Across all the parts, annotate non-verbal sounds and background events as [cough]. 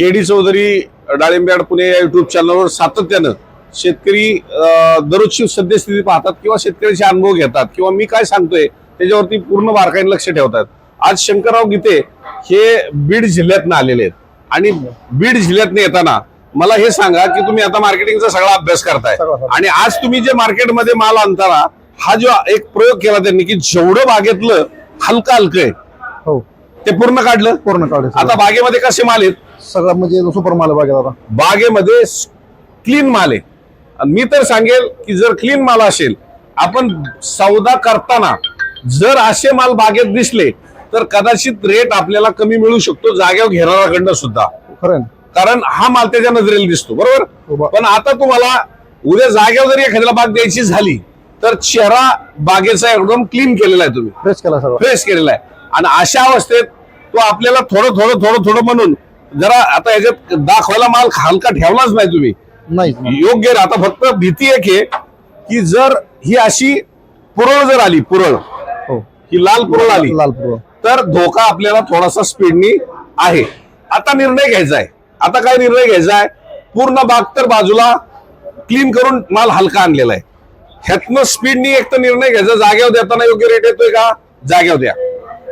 के D Chaudhari डाळिंब्याड पुणे या YouTube चॅनलवर सातत्यानं शेतकरी दररोजची सद्यस्थिती पाहतात किंवा शेतकऱ्याचे अनुभव घेतात किंवा मी काय सांगतोय त्याच्यावरती पूर्ण बारकाईने लक्ष ठेवतात. आज शंकरराव गीते हे बीड जिल्ह्यातनं आलेले आहेत. आणि बीड जिल्ह्यातनं येताना मला हे सांगा की तुम्ही आता मार्केटिंगचा सगळा अभ्यास करताय. आणि आज तुम्ही जे मार्केटमध्ये माल आणताना हा जो एक प्रयोग केला त्यांनी की जेवढं बागेतलं हलकं हलकं आहे हो. ते पूर्ण काढलं? पूर्ण काढले आता बागेमध्ये कसे माल आहेत? सगळं म्हणजे सुपर माल बागेत आता. बागेमध्ये क्लीन माल आहे. आणि मी तर सांगेल की जर क्लीन माल असेल आपण सौदा करताना जर असे माल बागेत दिसले तर कदाचित रेट आपल्याला कमी मिळू शकतो जाग्यावर घेणाऱ्याकडनं सुद्धा. खरं? कारण हा माल त्याच्या नजरेला दिसतो हो बरोबर बा. पण आता तुम्हाला उद्या जाग्यावर जरी एखाद्याला बाग द्यायची झाली तर चेहरा बागेचा एकदम क्लीन केलेला आहे तुम्ही. फ्रेश केला फ्रेश केलेला आहे. आणि अशा अवस्थेत तो आपल्याला थोडं थोडं थोडं थोडं म्हणून जरा आता याच्यात दाखवायला माल हलका ठेवलाच नाही तुम्ही. नाही. योग्य रे. आता फक्त भीती एक आहे की जर ही अशी पुरळ जर आली पुरळ हो. ही लाल पुरळ आली लाल पूर्व तर धोका आपल्याला थोडासा स्पीडनी आहे. आता निर्णय घ्यायचा आहे. आता काय निर्णय घ्यायचा आहे? पूर्ण बाग तर बाजूला क्लीन करून माल हलका आणलेला आहे. ह्यातनं स्पीडनी एक तर निर्णय घ्यायचा. जाग्यावर देताना योग्य रेट येतोय का? जाग्यावर द्या.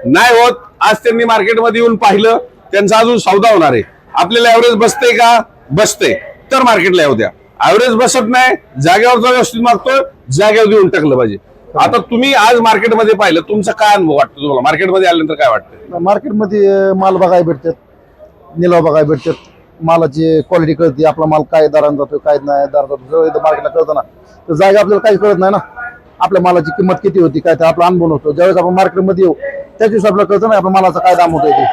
नाही होत. आज त्यांनी मार्केटमध्ये येऊन पाहिलं. त्यांचा अजून सौदा होणार आहे. आपल्याला ऍव्हरेज बसते का? बसते तर मार्केटला येऊ द्या. ऍव्हरेज बसत नाही जागेवर व्यवस्थित मागतोय जाग्यावर देऊन टाकलं पाहिजे. आता तुम्ही आज मार्केटमध्ये पाहिलं तुमचा काय अनुभव वाटतो तुम्हाला? मार्केटमध्ये आल्यानंतर काय वाटतं मार्केटमध्ये माल बघायला भेटतात. निलाव बघायला भेटतात. मालाची क्वालिटी कळते आपला माल काय दरान जातो काय नाही दर जातो मार्केटला कळतं ना. तर जागा आपल्याला काही कळत नाही ना. आपल्या मालाची किंमत किती होती काय ते आपला अनुभव नव्हतो ज्यावेळेस आपण मार्केटमध्ये येऊ त्याच दिवशी आपल्याला कळतं ना आपल्या मालाचा काय दाम होतोय ते.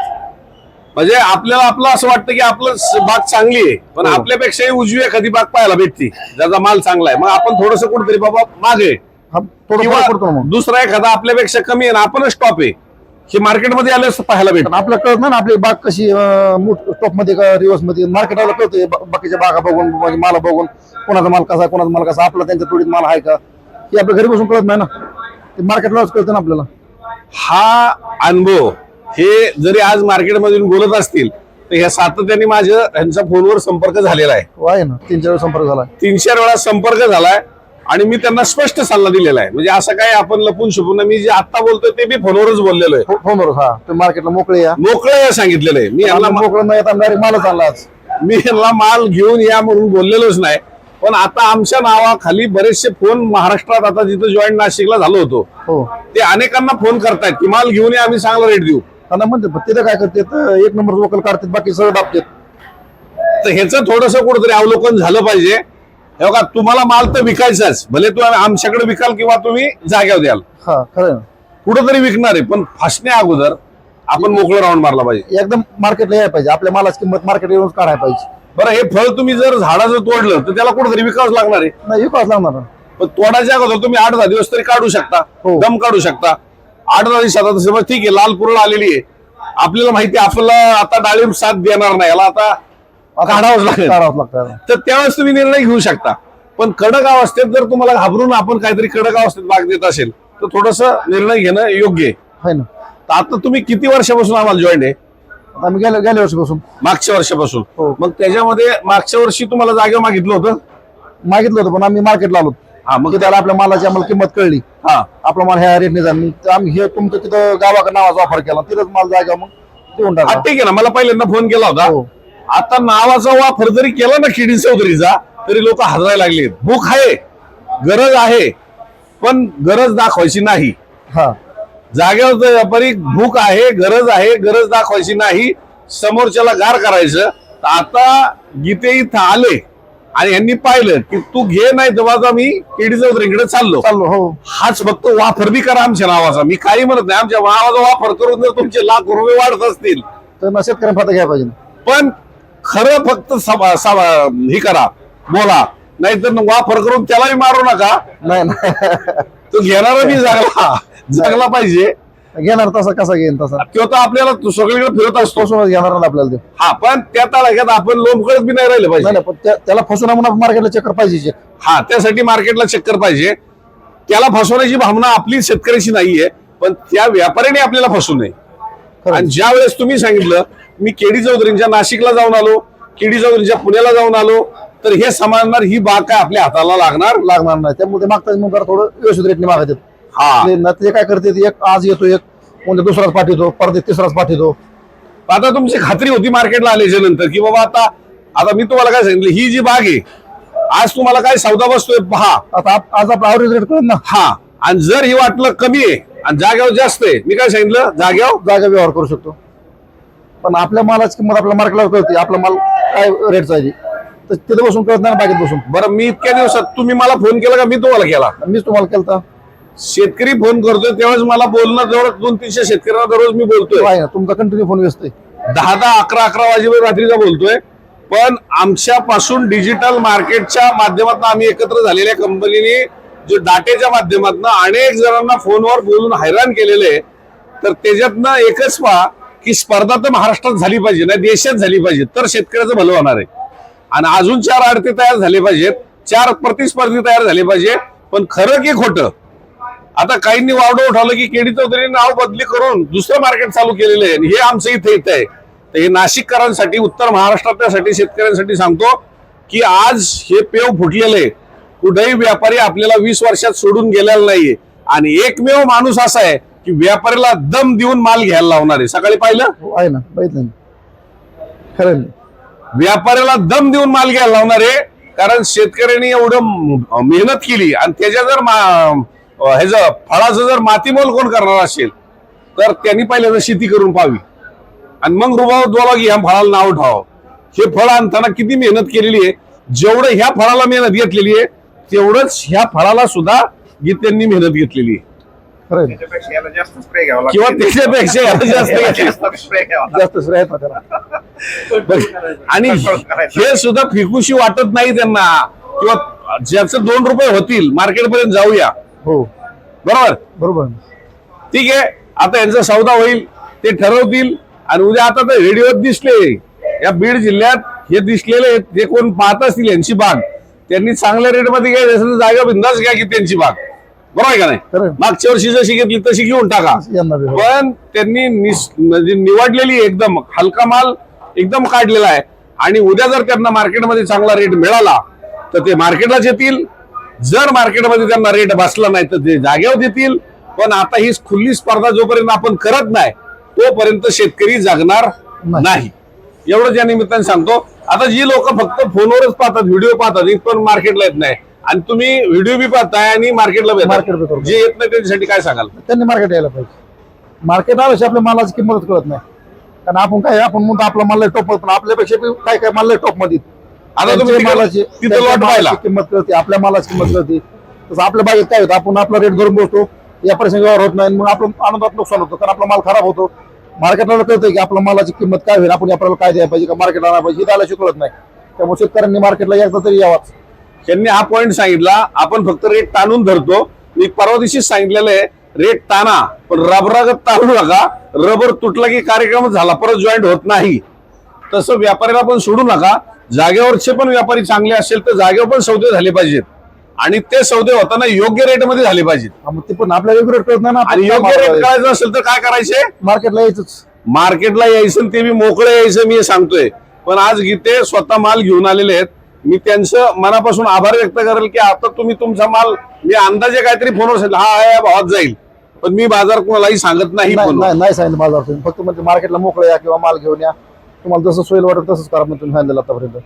म्हणजे आपल्याला आपलं असं वाटतं की आपलं बाग चांगली आहे पण हो. आपल्यापेक्षाही उजवी एखादी बाग पाहायला भेटते. ज्याचा माल चांगला आहे. मग आपण थोडस कुठेतरी बाबा मागे दुसरा एखादा आपल्यापेक्षा कमी आहे ना आपणच टॉप आहे. हे मार्केटमध्ये आल्यास पाहायला भेटत. आपल्याला कळत ना आपली बाग कशी टॉपमध्ये का रिव्हर्समध्ये. मार्केटला कळतंय बाकीच्या बागा बघून माल बघून कोणाचा माल कसा कोणाचा माल कसा आपला त्यांच्या तोडीत माल आहे का? हे आपल्या घरी बसून कळत नाही ना. ते मार्केटलाच कळतं ना आपल्याला. हा अनुभव हे जरी आज मार्केटमधून बोलत असतील तर ह्या सातत्याने माझ्या यांचा फोनवर संपर्क झालेला आहे. आहे ना तीन चार वेळा संपर्क झाला. तीन चार वेळा संपर्क झालाय आणि मी त्यांना स्पष्ट सल्ला दिलेला आहे. म्हणजे असं काय आपण लपून छपून नाही. मी जे आता बोलतोय ते मी फोनवरच बोललेलो आहे. फो- फोनवर हा. तुम्ही मार्केटला मोकळे या. मोकळं या सांगितलेलं आहे. मी यांना मोकळं नाही डायरेक्ट मालच आणला आज. मी यांना माल घेऊन या म्हणून बोललेलोच नाही. पण आता आमच्या नावाखाली बरेचसे फोन महाराष्ट्रात आता जिथं जॉईंट नाशिकला झालो होतो हो. ते अनेकांना फोन करतायत की माल घेऊन या आम्ही चांगला रेट देऊ. त्यांना म्हणते तिथं काय करते? एक नंबर लोकल काढतात बाकी सगळं दाबतात. तर ह्याचं थोडस कुठेतरी अवलोकन झालं पाहिजे. हे बघा तुम्हाला माल तर विकायचाच. भले तू आमच्याकडे विकाल किंवा तुम्ही जाग्यावर द्याल. हा खरं कुठंतरी विकणार आहे पण फासण्या अगोदर आपण मोकळं राऊंड मारला पाहिजे. एकदम मार्केटला यायला पाहिजे. आपल्या मालाची किंमत मार्केट येऊन काढायला पाहिजे. बरं हे फळ तुम्ही जर झाडाचं तोडलं तर त्याला कुठेतरी विकावंच लागणार आहे. नाही विकास लागणार. पण तोडाच्या अगोदर तुम्ही आठ दहा दिवस तरी काढू शकता. हो. दम काढू शकता. आठ दिवसात आता समज ठीक आहे लाल पुरळ आलेली आहे. आपल्याला माहिती आपल्याला आता डाळिंब साथ देणार नाही. याला आता काढावंच लागतं तर त्यावेळेस तुम्ही निर्णय घेऊ शकता. पण कडक अवस्थेत जर तुम्हाला घाबरून आपण काहीतरी कडक अवस्थेत बाग देत असेल तर थोडस निर्णय घेणं योग्य आहे. ना. तर आता तुम्ही किती वर्षापासून आम्हाला जॉईन आहे? आम्ही गेल्या गेल्या वर्षीपासून. मागच्या वर्षापासून. हो. मग त्याच्यामध्ये मागच्या वर्षी तुम्हाला जागेवर मागितलं होतं? मागितलं होतं पण आम्ही मार्केटला आलो हा मग त्याला आपल्या मालाची आम्हाला किंमत कळली. हा. आपला माल ह्या रेटने झाला. तर आम्ही हे तुमचं तिथं गावाकडे नावाचा ऑफर केला. तिथंच माल जागा मग देऊन हा, टाकला ठीक आहे ना. मला पहिल्यांदा फोन केला होता. हो. आता नावाचा वापर जरी केला ना किडी चौधरीचा तरी लोक हजरायला लागले भूक आहे गरज आहे पण गरज दाखवायची नाही. हा. जागेवर व्यापारी भूक आहे गरज आहे गरज दाखवायची नाही समोरच्याला गार करायचं तर आता गीते इथं आले. आणि यांनी पाहिलं की तू घे नाही माझा मी केडी चौधरीकडे चाललो. चाललो हो. हाच फक्त वापर बी करा आमच्या नावाचा. मी काही म्हणत नाही आमच्या नावाचा वापर करून जर तुमचे लाख रुपये वाढत असतील. तर शेतकऱ्यांना घ्यायला पाहिजे पण खरं फक्त हे करा बोला. नाहीतर वापर करून त्यालाही मारू नका. नाही. तो घेणारा बी जगला. [laughs] जगला पाहिजे. घेणार तसा कसा घेईन तसा? तो तर आपल्याला तो सगळीकडे फिरत असतो. फसूनच घेणार ना आपल्याला ते. हा पण त्या तालुक्यात आपण लोंबकळत बी नाही राहिलं नाही पाहिजे. नाही, पण त्या- त्याला फसून आपण मार्केटला चक्कर पाहिजे. हा त्यासाठी मार्केटला चक्कर पाहिजे. त्याला फसवण्याची भावना आपली शेतकऱ्याची नाहीये पण त्या व्यापाऱ्याने आपल्याला फसू नये. खरं. आणि ज्या वेळेस तुम्ही सांगितलं मी केडी चौधरींच्या नाशिकला जाऊन आलो केडी चौधरींच्या पुण्याला जाऊन आलो तर हे समजणार ही बाग काय आपल्या हाताला लागणार? लागणार नाही. त्यामुळे ते मागतात मग जरा थोडं व्यवस्थित रेटने मागतात ते ना ते काय करते ते? एक आज येतो एक म्हणजे दुसराच पाठवतो परत एक तिसराच पाठवतो आता तुमची खात्री होती मार्केटला आल्याच्यानंतर की बाबा आता आता मी तुम्हाला काय सांगितलं ही जी बाग आहे आज तुम्हाला काय सौदा बसतोय? पहा आता आज आपला ॲव्हरेज रेट कळत ना. हा. आणि जर ही वाटलं कमी आहे आणि जाग्यावर जास्त आहे मी काय सांगितलं? जाग्यावर जागा व्यवहार करू शकतो. पण आपल्या मालाची किंमत आपल्या मार्केटला कळते आपला माल काय रेटचा आहे. तर तिथे बसून कळत नाही बागेत बसून. बरं मी इतक्या दिवसात तुम्ही मला फोन केला का? मी तुम्हाला केला. मीच तुम्हाला केलता. शेतकरी फोन करतोय तेव्हाच मला बोलणं जवळ दोन तीनशे शेतकऱ्यांना दररोज मी बोलतोय. तुमचा कंटिन्यू फोन व्यस्त दहा दहा अकरा अकरा वाजेवर रात्रीचा बोलतोय. पण आमच्यापासून डिजिटल मार्केटच्या माध्यमातून आम्ही एकत्र झालेल्या कंपनीने जे डाटेच्या माध्यमातून अनेक जणांना फोनवर बोलून हैराण केलेले आहे. तर त्याच्यातनं एकच पहा की स्पर्धा तर महाराष्ट्रात झाली पाहिजे नाही देशात झाली पाहिजे तर शेतकऱ्याचं भलं होणार आहे. आणि अजून चार आडते तयार झाले पाहिजेत चार प्रतिस्पर्धी तयार झाले पाहिजे पण खरं की खोटं आता काहींनी वावडं उठवलं की केडी चौधरी नाव बदली करून दुसरं मार्केट चालू केलेलं आहे. आणि हे आमचं इथे येत आहे. तर हे नाशिककरांसाठी उत्तर महाराष्ट्रातल्यासाठी शेतकऱ्यांसाठी सांगतो की आज हे पेव फुटलेलं आहे. कुठेही व्यापारी आपल्याला वीस वर्षात सोडून गेलेला नाहीये. आणि एकमेव माणूस असा आहे की व्यापाऱ्याला दम देऊन माल घ्यायला लावणार आहे. सकाळी पाहिलं? हो, आहे ना. बघितलं ना. खरं. व्यापाऱ्याला दम देऊन माल घ्यायला लावणार आहे. कारण शेतकऱ्यांनी एवढं मेहनत केली आणि त्याच्या जर ह्याच फळाचं जर मातीमोल कोण करणार असेल तर त्यांनी पहिल्यांदा शेती करून पाहावी. आणि मग रुबावत बोला की ह्या फळाला नाव ठेवावं. हे फळ आणताना किती मेहनत केलेली आहे. जेवढं ह्या फळाला मेहनत घेतलेली आहे तेवढंच ह्या फळाला सुद्धा त्यांनी मेहनत घेतलेली आहे. किंवा त्याच्यापेक्षा याला जास्त स्प्रे आणि [laughs] हे सुद्धा फिकूशी वाटत नाही त्यांना. किंवा ज्याचं दोन रुपये होतील मार्केटपर्यंत जाऊया. हो. बरोबर? बरोबर. ठीक आहे. आता यांचा सौदा होईल ते ठरवतील आणि उद्या आता तर व्हिडिओत दिसले. या बीड जिल्ह्यात हे दिसलेले जे कोण पाहत असतील यांची बाग त्यांनी चांगल्या रेटमध्ये घ्यायचं असेल तर जागा बिंदाच घ्या की त्यांची बाग. बरोबर आहे का नाही. मागच्या वर्षी जशी घेतली तशी घेऊन टाका. हो. पण त्यांनी म्हणजे निवडलेली एकदम हलका माल एकदम काढलेला आहे. आणि उद्या जर त्यांना मार्केटमध्ये चांगला रेट मिळाला तर ते मार्केटलाच येतील जर मार्केटमध्ये त्यांना रेट बसला नाही तर ते जागेवर देतील. पण आता ही खुली स्पर्धा जोपर्यंत आपण करत नाही तोपर्यंत शेतकरी जगणार नाही. एवढंच या निमित्ताने सांगतो. आता जी लोक फक्त फोनवरच पाहतात व्हिडिओ पाहतात इथपर्यंत मार्केटला येत नाही. आणि तुम्ही व्हिडिओ बी पाहताय आणि मार्केटला. करतो. जे येत नाही त्यांच्यासाठी काय सांगाल? त्यांनी मार्केट यायला पाहिजे. मार्केट आल्याशी आपल्या मालाची किंमत कळत नाही. कारण आपण काय आपण म्हणतो आपला माल टॉप पण आपल्यापेक्षा काय काय माल टॉपमध्ये आता तुम्ही त्यांच्या तिकडे- मालाची तिथं त्यांच्या लॉट पाहिला मालाची किंमत कळते आपल्या मालाची किंमत कळते. तसं आपल्या बागेत काय होतं आपण आपला रेट धरून बसतो. या प्रसंगी व्यवहार होत नाही मग आपण आनंदात नुकसान होतं कारण आपला माल खराब होतो. मार्केटला कळतं की आपल्या मालाची किंमत काय होईल आपण आपल्याला काय द्यायला पाहिजे का मार्केटला आणायला पाहिजे हे आल्याशी कळत नाही. त्यामुळे शेतकऱ्यांनी मार्केटला एकदा तरी यावाच. त्यांनी हा पॉइंट सांगितला आपण फक्त रेट ताणून धरतो. मी परवा दिवशीच सांगितलेलं आहे रेट ताना पण रबरागत ताणू नका. रबर तुटला की कार्यक्रम झाला परत जॉईंट होत नाही. तसं व्यापाऱ्याला पण सोडू नका. जागेवरचे पण व्यापारी चांगले असेल तर जागेवर पण सौदे झाले पाहिजेत. आणि ते सौदे होताना योग्य रेटमध्ये झाले पाहिजेत. हा, मग ते पण आपल्याला वेगळं रेट कळत नाही ना आणि योग्य रेट करायचं असेल तर काय करायचे? मार्केटला यायचंच. मार्केटला यायचं आणि ते मी मोकळं यायचं मी हे सांगतोय. पण आज गीते स्वतः माल घेऊन आलेले आहेत. मी त्यांचं मनापासून आभार व्यक्त करेल की आता तुम्ही तुमचा माल मी अंदाजे काहीतरी फोनवर सांगितलं हा हा, या भावात जाईल. पण मी बाजार कोणालाही सांगत नाही नाही फोनवर. नाही नाही सांगितलं बाजार तुम्ही फक्त म्हणजे मार्केटला मोकळं या किंवा माल घेऊन या. तुम्हाला जसं सोयील वाटेल तसंच करा म्हणून तुम्ही सांगितलं आतापर्यंत.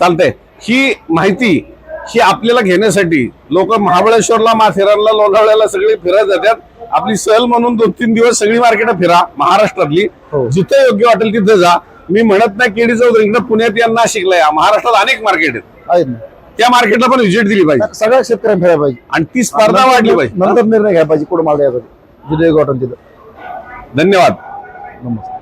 चालतंय. ही माहिती ही आपल्याला घेण्यासाठी लोक महाबळेश्वरला माथेरानला लोणावळ्याला सगळे फिरत जातात. आपली सहल म्हणून दोन तीन दिवस सगळी मार्केट फिरा महाराष्ट्रातली. हो. जिथे योग्य वाटेल तिथे जा. मी म्हणत नाही केडी चौधरी इकडे पुण्यात यांना शिकलाय. महाराष्ट्रात अनेक मार्केट आहेत. त्या मार्केटला पण व्हिजिट दिली पाहिजे. सगळ्या शेतकऱ्यांनी फिरायला पाहिजे. आणि ती स्पर्धा वाढली पाहिजे. नंतर निर्णय घ्यायला पाहिजे कुठं माल द्यायचा. जिथे वाटून तिथं. धन्यवाद. नमस्कार.